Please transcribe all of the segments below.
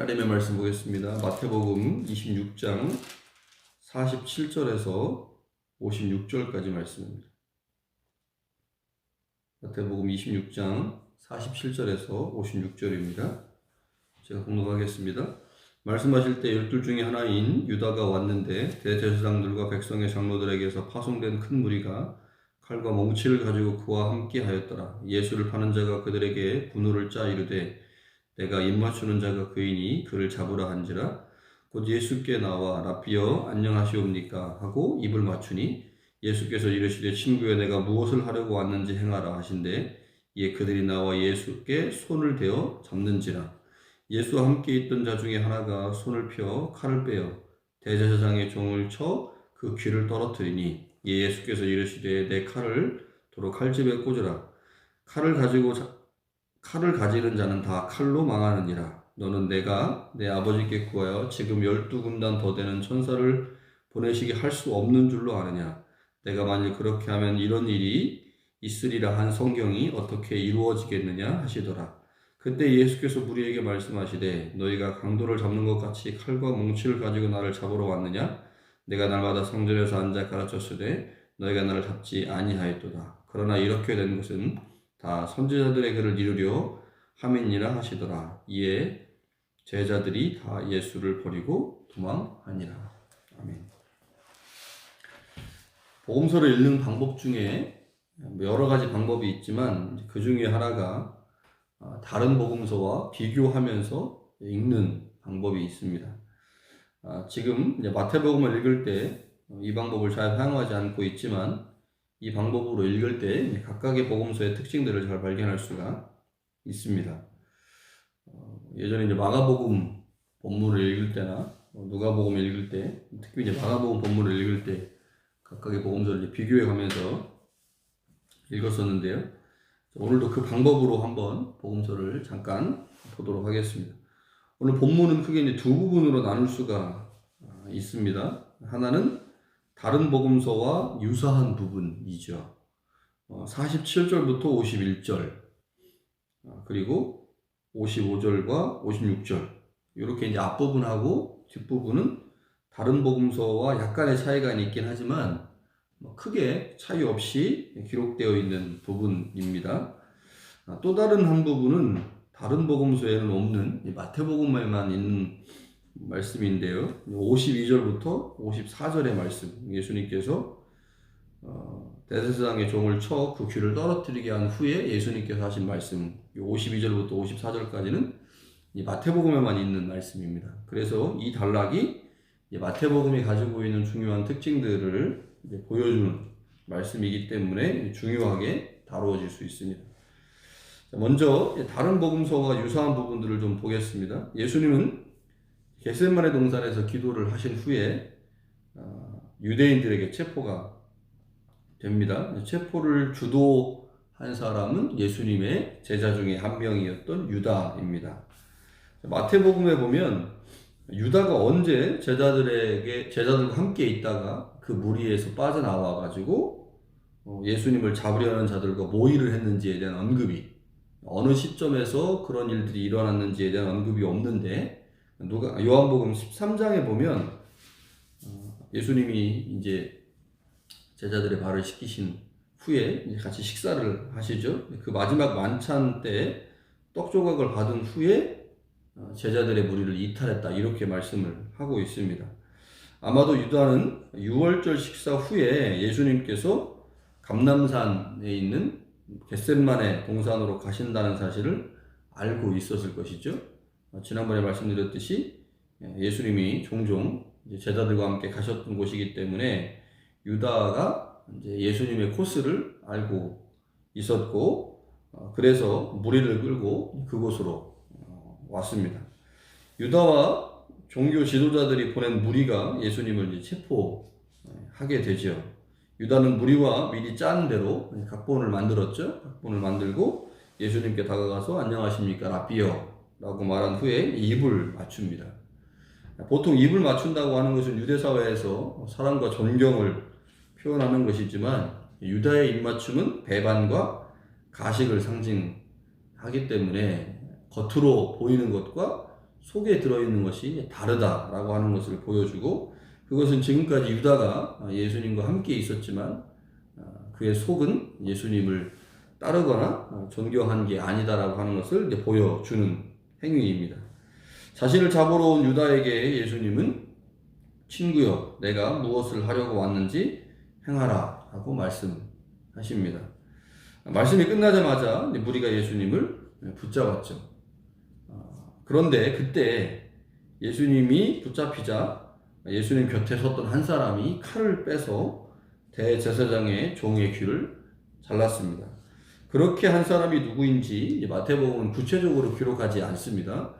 하나님의 말씀 보겠습니다. 마태복음 26장 47절에서 56절까지 말씀입니다. 마태복음 26장 47절에서 56절입니다. 제가 공독하겠습니다. 말씀하실 때 열둘 중에 하나인 유다가 왔는데 대제사장들과 백성의 장로들에게서 파송된 큰 무리가 칼과 몽치를 가지고 그와 함께 하였더라. 예수를 파는 자가 그들에게 분노를 짜 이르되 내가 입맞추는 자가 그이니 그를 잡으라 한지라. 곧 예수께 나와 라비어 안녕하시옵니까? 하고 입을 맞추니 예수께서 이르시되 친구여 내가 무엇을 하려고 왔는지 행하라 하신대 이에 그들이 나와 예수께 손을 대어 잡는지라. 예수와 함께 있던 자 중에 하나가 손을 펴 칼을 빼어 대제사장의 종을 쳐 그 귀를 떨어뜨리니 예수께서 이르시되 내 칼을 도로 칼집에 꽂으라. 칼을 가지고 자- 칼을 가지는 자는 다 칼로 망하느니라. 너는 내가 내 아버지께 구하여 지금 열두 군단 더 되는 천사를 보내시게 할 수 없는 줄로 아느냐. 내가 만일 그렇게 하면 이런 일이 있으리라 한 성경이 어떻게 이루어지겠느냐 하시더라. 그때 예수께서 무리에게 말씀하시되 너희가 강도를 잡는 것 같이 칼과 몽치를 가지고 나를 잡으러 왔느냐? 내가 날마다 성전에서 앉아 가르쳤으되 너희가 나를 잡지 아니하였도다. 그러나 이렇게 된 것은 다 선지자들의 글을 이루려 함이니라 하시더라. 이에 제자들이 다 예수를 버리고 도망하니라. 아멘. 복음서를 읽는 방법 중에 여러 가지 방법이 있지만 그 중에 하나가 아, 다른 복음서와 비교하면서 읽는 방법이 있습니다. 아, 지금 마태복음을 읽을 때 이 방법을 잘 사용하지 않고 있지만 이 방법으로 읽을 때 각각의 복음서의 특징들을 잘 발견할 수가 있습니다. 어, 예전에 이제 마가복음 본문을 읽을 때나 어, 누가복음을 읽을 때, 특히 이제 마가복음 본문을 읽을 때 각각의 복음서를 비교해 가면서 읽었었는데요. 오늘도 그 방법으로 한번 복음서를 잠깐 보도록 하겠습니다. 오늘 본문은 크게 이제 두 부분으로 나눌 수가 아, 있습니다. 하나는 다른 복음서와 유사한 부분이죠. 어, 47절부터 51절, 어, 그리고 55절과 56절. 이렇게 이제 앞부분하고 뒷부분은 다른 복음서와 약간의 차이가 있긴 하지만 뭐 크게 차이 없이 기록되어 있는 부분입니다. 아, 또 다른 한 부분은 다른 복음서에는 없는 이 마태복음에만 있는 말씀인데요. 52절부터 54절의 말씀. 예수님께서 어, 대제사장의 종을 쳐 그 귀를 떨어뜨리게 한 후에 예수님께서 하신 말씀. 52절부터 54절까지는 이 마태복음에만 있는 말씀입니다. 그래서 이 단락이 이 마태복음이 가지고 있는 중요한 특징들을 보여주는 말씀이기 때문에 중요하게 다루어질 수 있습니다. 자, 먼저 다른 복음서와 유사한 부분들을 좀 보겠습니다. 예수님은 겟세마네 동산에서 기도를 하신 후에 어, 유대인들에게 체포가 됩니다. 체포를 주도한 사람은 예수님의 제자 중에 한 명이었던 유다입니다. 마태복음에 보면 유다가 언제 제자들에게 제자들과 함께 있다가 그 무리에서 빠져나와 가지고 어, 예수님을 잡으려는 자들과 모의를 했는지에 대한 언급이 어느 시점에서 그런 일들이 일어났는지에 대한 언급이 없는데 누가 요한복음 13장에 보면 어, 예수님이 이제 제자들의 발을 씻기신 후에 같이 식사를 하시죠. 그 마지막 만찬 때 떡 조각을 받은 후에 어, 제자들의 무리를 이탈했다 이렇게 말씀을 하고 있습니다. 아마도 유다는 6월절 식사 후에 예수님께서 감남산에 있는 겟셋만의 동산으로 가신다는 사실을 알고 있었을 것이죠. 어, 지난번에 말씀드렸듯이 예수님이 종종 제자들과 함께 가셨던 곳이기 때문에 유다가 이제 예수님의 코스를 알고 있었고 어, 그래서 무리를 끌고 그곳으로 어, 왔습니다. 유다와 종교 지도자들이 보낸 무리가 예수님을 체포하게 되죠. 유다는 무리와 미리 짠 대로 각본을 만들었죠. 각본을 만들고 예수님께 다가가서 안녕하십니까 라비어 라고 말한 후에 입을 맞춥니다. 보통 입을 맞춘다고 하는 것은 유대 사회에서 사랑과 존경을 표현하는 것이지만 유다의 입맞춤은 배반과 가식을 상징하기 때문에 겉으로 보이는 것과 속에 들어있는 것이 다르다라고 하는 것을 보여주고 그것은 지금까지 유다가 예수님과 함께 있었지만 아, 그의 속은 예수님을 따르거나 어, 존경한 게 아니다라고 하는 것을 보여주는 행위입니다. 자신을 잡으러 온 유다에게 예수님은 친구여, 내가 무엇을 하려고 왔는지 행하라 하고 말씀하십니다. 말씀이 끝나자마자 무리가 예수님을 붙잡았죠. 어, 그런데 그때 예수님이 붙잡히자 예수님 곁에 섰던 한 사람이 칼을 빼서 대제사장의 종의 귀를 잘랐습니다. 그렇게 한 사람이 누구인지 마태복음은 구체적으로 기록하지 않습니다.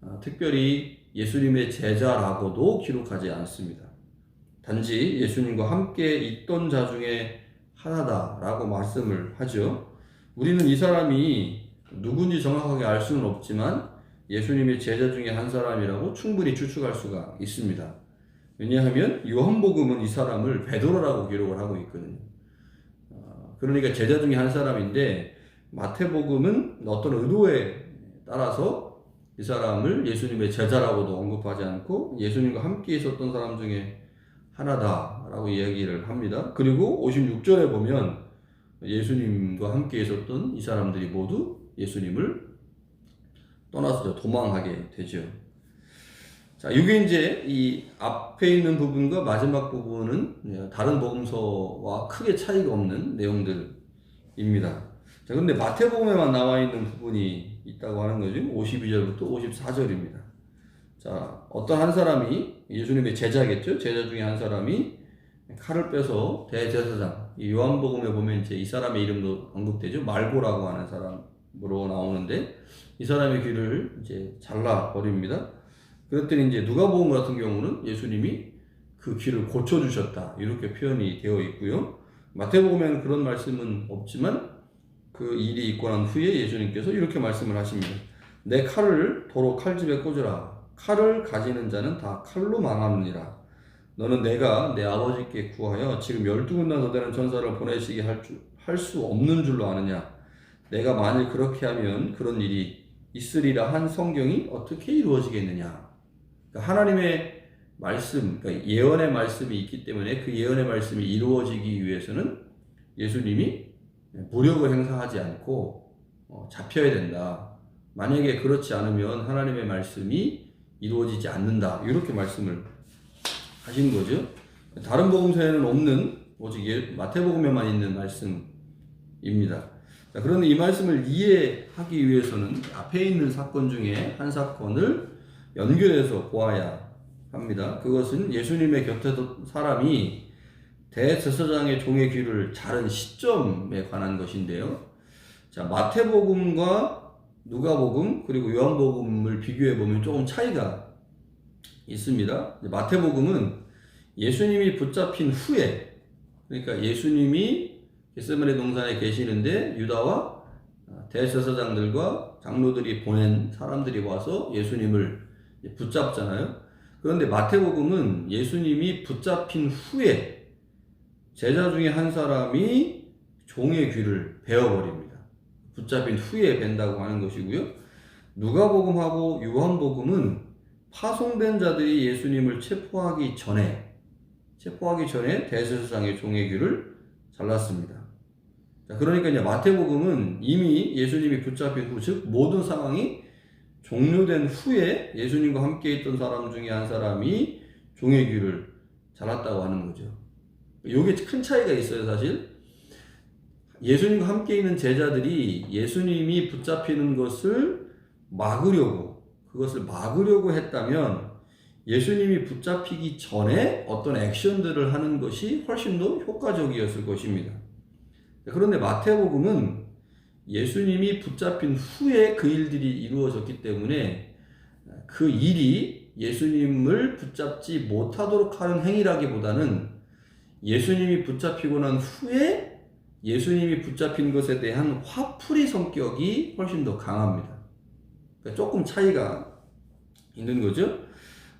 아, 특별히 예수님의 제자라고도 기록하지 않습니다. 단지 예수님과 함께 있던 자 중에 하나다라고 말씀을 하죠. 우리는 이 사람이 누군지 정확하게 알 수는 없지만 예수님의 제자 중에 한 사람이라고 충분히 추측할 수가 있습니다. 왜냐하면 요한복음은 이 사람을 베드로라고 기록을 하고 있거든요. 어, 그러니까 제자 중에 한 사람인데 마태복음은 어떤 의도에 따라서 이 사람을 예수님의 제자라고도 언급하지 않고 예수님과 함께 있었던 사람 중에 하나다라고 이야기를 합니다. 그리고 56절에 보면 예수님과 함께 있었던 이 사람들이 모두 예수님을 떠나서 도망하게 되죠. 자, 이게 이제 이 앞에 있는 부분과 마지막 부분은 다른 복음서와 크게 차이가 없는 내용들입니다. 자, 근데 마태복음에만 나와 있는 부분이 있다고 하는 거죠. 52절부터 54절입니다. 자, 어떤 한 사람이 예수님의 제자겠죠? 제자 중에 한 사람이 칼을 빼서 대제사장, 이 요한복음에 보면 이제 이 사람의 이름도 언급되죠. 말고라고 하는 사람으로 나오는데 이 사람의 귀를 이제 잘라 버립니다. 그랬더니 이제 누가복음 같은 경우는 예수님이 그 귀를 고쳐 주셨다 이렇게 표현이 되어 있고요. 마태복음에는 그런 말씀은 없지만 그 일이 있고 난 후에 예수님께서 이렇게 말씀을 하십니다. 내 칼을 도로 칼집에 꽂으라. 칼을 가지는 자는 다 칼로 망하느니라. 너는 내가 내 아버지께 구하여 지금 열두 군나 더 되는 전사를 보내시게 할수 없는 줄로 아느냐. 내가 만일 그렇게 하면 그런 일이 있으리라 한 성경이 어떻게 이루어지겠느냐. 그러니까 하나님의 말씀, 그러니까 예언의 말씀이 있기 때문에 그 예언의 말씀이 이루어지기 위해서는 예수님이 무력을 행사하지 않고 어, 잡혀야 된다. 만약에 그렇지 않으면 하나님의 말씀이 이루어지지 않는다. 이렇게 말씀을 하신 거죠. 다른 복음서에는 없는 오직 예, 마태복음에만 있는 말씀입니다. 그런데 이 말씀을 이해하기 위해서는 앞에 있는 사건 중에 한 사건을 연결해서 보아야 합니다. 그것은 예수님의 곁에 사람이 대제사장의 종의 귀를 자른 시점에 관한 것인데요. 자, 마태복음과 누가복음 그리고 요한복음을 비교해 보면 조금 차이가 있습니다. 마태복음은 예수님이 붙잡힌 후에 그러니까 예수님이 겟세마네 동산에 계시는데 유다와 대제사장들과 장로들이 보낸 사람들이 와서 예수님을 붙잡잖아요. 그런데 마태복음은 예수님이 붙잡힌 후에 제자 중에 한 사람이 종의 귀를 베어버립니다. 붙잡힌 후에 벤다고 하는 것이고요. 누가복음하고 요한복음은 파송된 자들이 예수님을 체포하기 전에 체포하기 전에 대제사장의 종의 귀를 잘랐습니다. 그러니까 이제 마태복음은 이미 예수님이 붙잡힌 후, 즉 모든 상황이 종료된 후에 예수님과 함께 있던 사람 중에 한 사람이 종의 귀를 잘랐다고 하는 거죠. 이게 큰 차이가 있어요, 사실. 예수님과 함께 있는 제자들이 예수님이 붙잡히는 것을 막으려고, 그것을 막으려고 했다면 예수님이 붙잡히기 전에 어떤 액션들을 하는 것이 훨씬 더 효과적이었을 것입니다. 그런데 마태복음은 예수님이 붙잡힌 후에 그 일들이 이루어졌기 때문에 그 일이 예수님을 붙잡지 못하도록 하는 행위라기보다는 예수님이 붙잡히고 난 후에 예수님이 붙잡힌 것에 대한 화풀이 성격이 훨씬 더 강합니다. 그러니까 조금 차이가 있는 거죠.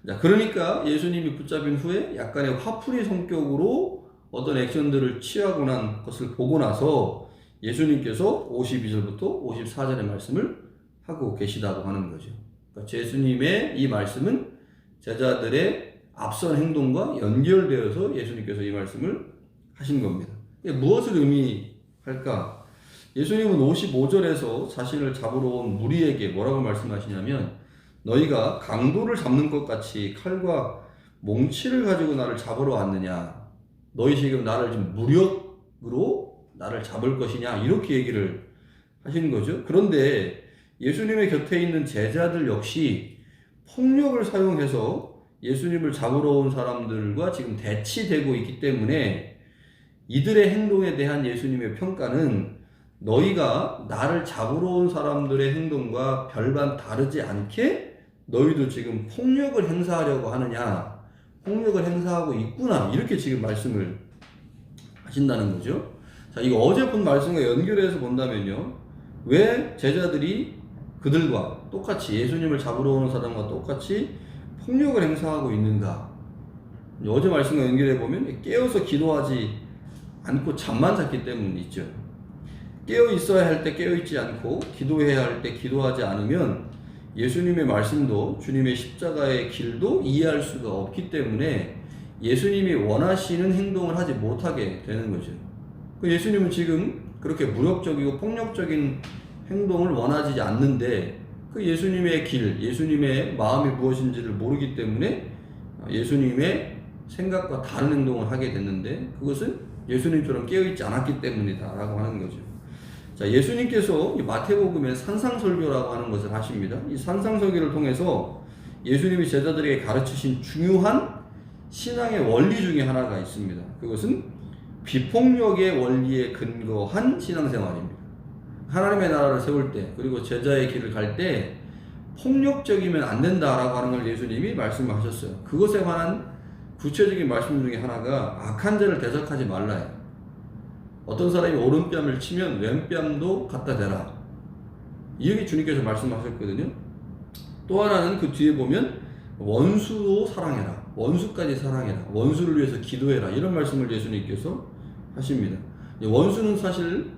자, 그러니까 예수님이 붙잡힌 후에 약간의 화풀이 성격으로 어떤 액션들을 취하고 난 것을 보고 나서 예수님께서 52절부터 54절의 말씀을 하고 계시다고 하는 거죠. 그러니까 예수님의 이 말씀은 제자들의 앞선 행동과 연결되어서 예수님께서 이 말씀을 하신 겁니다. 무엇을 의미할까? 예수님은 55절에서 자신을 잡으러 온 무리에게 뭐라고 말씀하시냐면 너희가 강도를 잡는 것 같이 칼과 몽치를 가지고 나를 잡으러 왔느냐? 너희 지금 나를 지금 무력으로 나를 잡을 것이냐? 이렇게 얘기를 하시는 거죠. 그런데 예수님의 곁에 있는 제자들 역시 폭력을 사용해서 예수님을 잡으러 온 사람들과 지금 대치되고 있기 때문에 이들의 행동에 대한 예수님의 평가는 너희가 나를 잡으러 온 사람들의 행동과 별반 다르지 않게 너희도 지금 폭력을 행사하려고 하느냐, 폭력을 행사하고 있구나, 이렇게 지금 말씀을 하신다는 거죠. 자, 이거 어제 본 말씀과 연결해서 본다면요. 왜 제자들이 그들과 똑같이 예수님을 잡으러 오는 사람과 똑같이 폭력을 행사하고 있는가? 어제 말씀과 연결해 보면 깨어서 기도하지 않고 잠만 잤기 때문이죠. 깨어 있어야 할 때 깨어 있지 않고 기도해야 할 때 기도하지 않으면 예수님의 말씀도 주님의 십자가의 길도 이해할 수가 없기 때문에 예수님이 원하시는 행동을 하지 못하게 되는 거죠. 그 예수님은 지금 그렇게 무력적이고 폭력적인 행동을 원하지 않는데 그 예수님의 길, 예수님의 마음이 무엇인지를 모르기 때문에 예수님의 생각과 다른 행동을 하게 됐는데 그것은 예수님처럼 깨어있지 않았기 때문이다라고 하는 거죠. 자, 예수님께서 마태복음에 산상설교라고 하는 것을 하십니다. 이 산상설교를 통해서 예수님이 제자들에게 가르치신 중요한 신앙의 원리 중에 하나가 있습니다. 그것은 비폭력의 원리에 근거한 신앙생활입니다. 하나님의 나라를 세울 때 그리고 제자의 길을 갈 때 폭력적이면 안 된다라고 하는 걸 예수님이 말씀하셨어요. 그것에 관한 구체적인 말씀 중에 하나가 악한 자를 대적하지 말라요. 어떤 사람이 오른뺨을 치면 왼뺨도 갖다 대라. 이렇게 주님께서 말씀하셨거든요. 또 하나는 그 뒤에 보면 원수도 사랑해라. 원수까지 사랑해라. 원수를 위해서 기도해라. 이런 말씀을 예수님께서 하십니다. 원수는 사실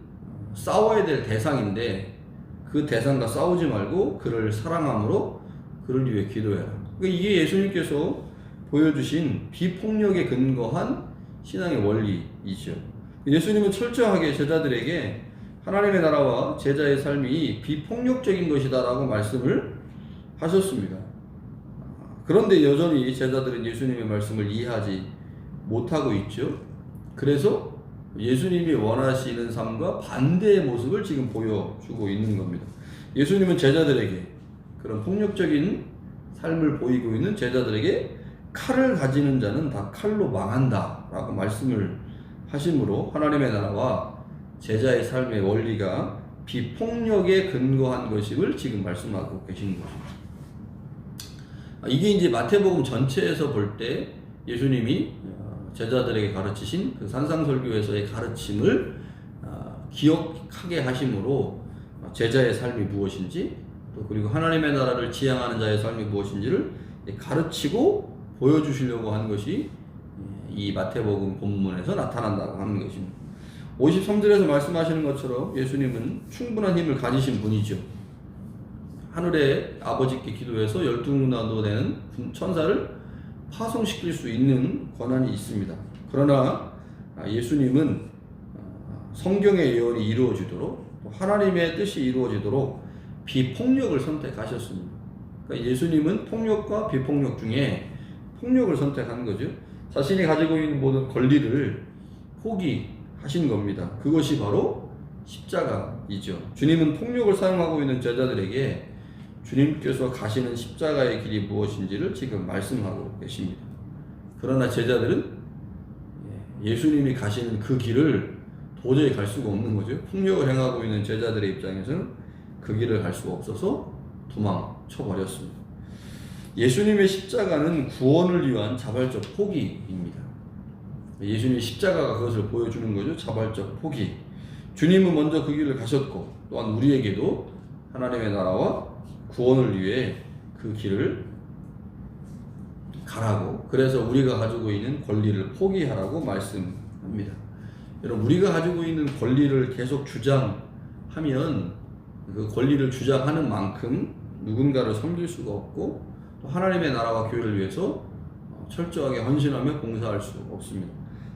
싸워야 될 대상인데 그 대상과 싸우지 말고 그를 사랑함으로 그를 위해 기도해라. 그러니까 이게 예수님께서 보여주신 비폭력에 근거한 신앙의 원리이죠. 예수님은 철저하게 제자들에게 하나님의 나라와 제자의 삶이 비폭력적인 것이다라고 말씀을 하셨습니다. 그런데 여전히 제자들은 예수님의 말씀을 이해하지 못하고 있죠. 그래서 예수님이 원하시는 삶과 반대의 모습을 지금 보여주고 있는 겁니다. 예수님은 제자들에게 그런 폭력적인 삶을 보이고 있는 제자들에게 칼을 가지는 자는 다 칼로 망한다 라고 말씀을 하심으로 하나님의 나라와 제자의 삶의 원리가 비폭력에 근거한 것임을 지금 말씀하고 계신 거죠. 이게 이제 마태복음 전체에서 볼 때 예수님이 제자들에게 가르치신 그 산상설교에서의 가르침을 어, 기억하게 하심으로 제자의 삶이 무엇인지 또 그리고 하나님의 나라를 지향하는 자의 삶이 무엇인지를 가르치고 보여주시려고 한 것이 이 마태복음 본문에서 나타난다고 하는 것입니다. 53절에서 말씀하시는 것처럼 예수님은 충분한 힘을 가지신 분이죠. 하늘의 아버지께 기도해서 열두 문화도 되는 천사를 파송시킬 수 있는 권한이 있습니다. 그러나 예수님은 어, 성경의 예언이 이루어지도록 하나님의 뜻이 이루어지도록 비폭력을 선택하셨습니다. 그러니까 예수님은 폭력과 비폭력 중에 폭력을 선택한 거죠. 자신이 가지고 있는 모든 권리를 포기하신 겁니다. 그것이 바로 십자가이죠. 주님은 폭력을 사용하고 있는 제자들에게 주님께서 가시는 십자가의 길이 무엇인지를 지금 말씀하고 계십니다. 그러나 제자들은 예수님이 가시는 그 길을 도저히 갈 수가 없는 거죠. 폭력을 행하고 있는 제자들의 입장에서는 그 길을 갈 수가 없어서 도망쳐 버렸습니다. 예수님의 십자가는 구원을 위한 자발적 포기입니다. 예수님의 십자가가 그것을 보여주는 거죠. 자발적 포기. 주님은 먼저 그 길을 가셨고 또한 우리에게도 하나님의 나라와 구원을 위해 그 길을 가라고 그래서 우리가 가지고 있는 권리를 포기하라고 말씀합니다. 여러분 우리가 가지고 있는 권리를 계속 주장하면 그 권리를 주장하는 만큼 누군가를 섬길 수가 없고 또 하나님의 나라와 교회를 위해서 어, 철저하게 헌신하며 봉사할 수 없습니다.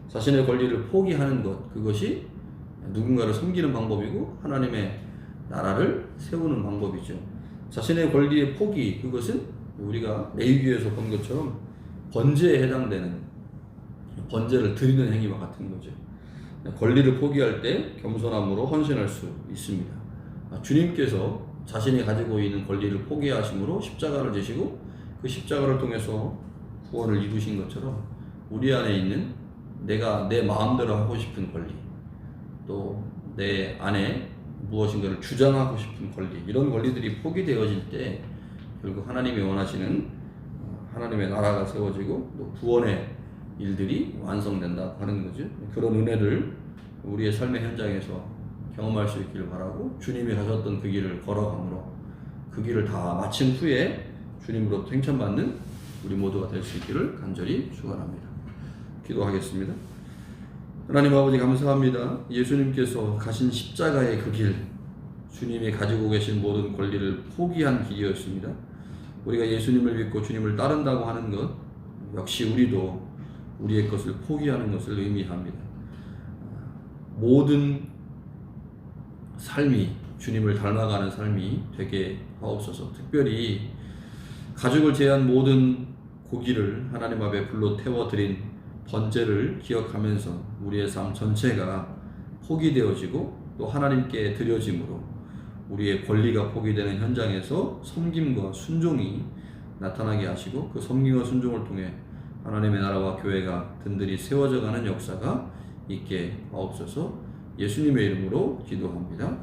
자신의 권리를 포기하는 것 그것이 누군가를 섬기는 방법이고 하나님의 나라를 세우는 방법이죠. 자신의 권리의 포기 그것은 우리가 레위기에서 본 것처럼 번제에 해당되는 번제를 드리는 행위와 같은 거죠. 권리를 포기할 때 겸손함으로 헌신할 수 있습니다. 아, 주님께서 자신이 가지고 있는 권리를 포기하심으로 십자가를 지시고 그 십자가를 통해서 구원을 이루신 것처럼 우리 안에 있는 내가 내 마음대로 하고 싶은 권리 또 내 안에 무엇인가를 주장하고 싶은 권리 이런 권리들이 포기되어질 때 결국 하나님이 원하시는 어, 하나님의 나라가 세워지고 또 구원의 일들이 완성된다 하는 거죠. 그런 은혜를 우리의 삶의 현장에서 경험할 수 있기를 바라고 주님이 가셨던 그 길을 걸어감으로 그 길을 다 마친 후에 주님으로부터 칭찬받는 우리 모두가 될 수 있기를 간절히 축원합니다. 기도하겠습니다. 하나님 아버지 감사합니다. 예수님께서 가신 십자가의 그 길, 주님이 가지고 계신 모든 권리를 포기한 길이었습니다. 우리가 예수님을 믿고 주님을 따른다고 하는 것, 역시 우리도 우리의 것을 포기하는 것을 의미합니다. 모든 삶이 주님을 닮아가는 삶이 되게 하옵소서. 특별히 가족을 제한 모든 고기를 하나님 앞에 불로 태워 드린 번제를 기억하면서 우리의 삶 전체가 포기되어지고 또 하나님께 드려짐으로 우리의 권리가 포기되는 현장에서 섬김과 순종이 나타나게 하시고 그 섬김과 순종을 통해 하나님의 나라와 교회가 든든히 세워져 가는 역사가 있게 하옵소서 예수님의 이름으로 기도합니다.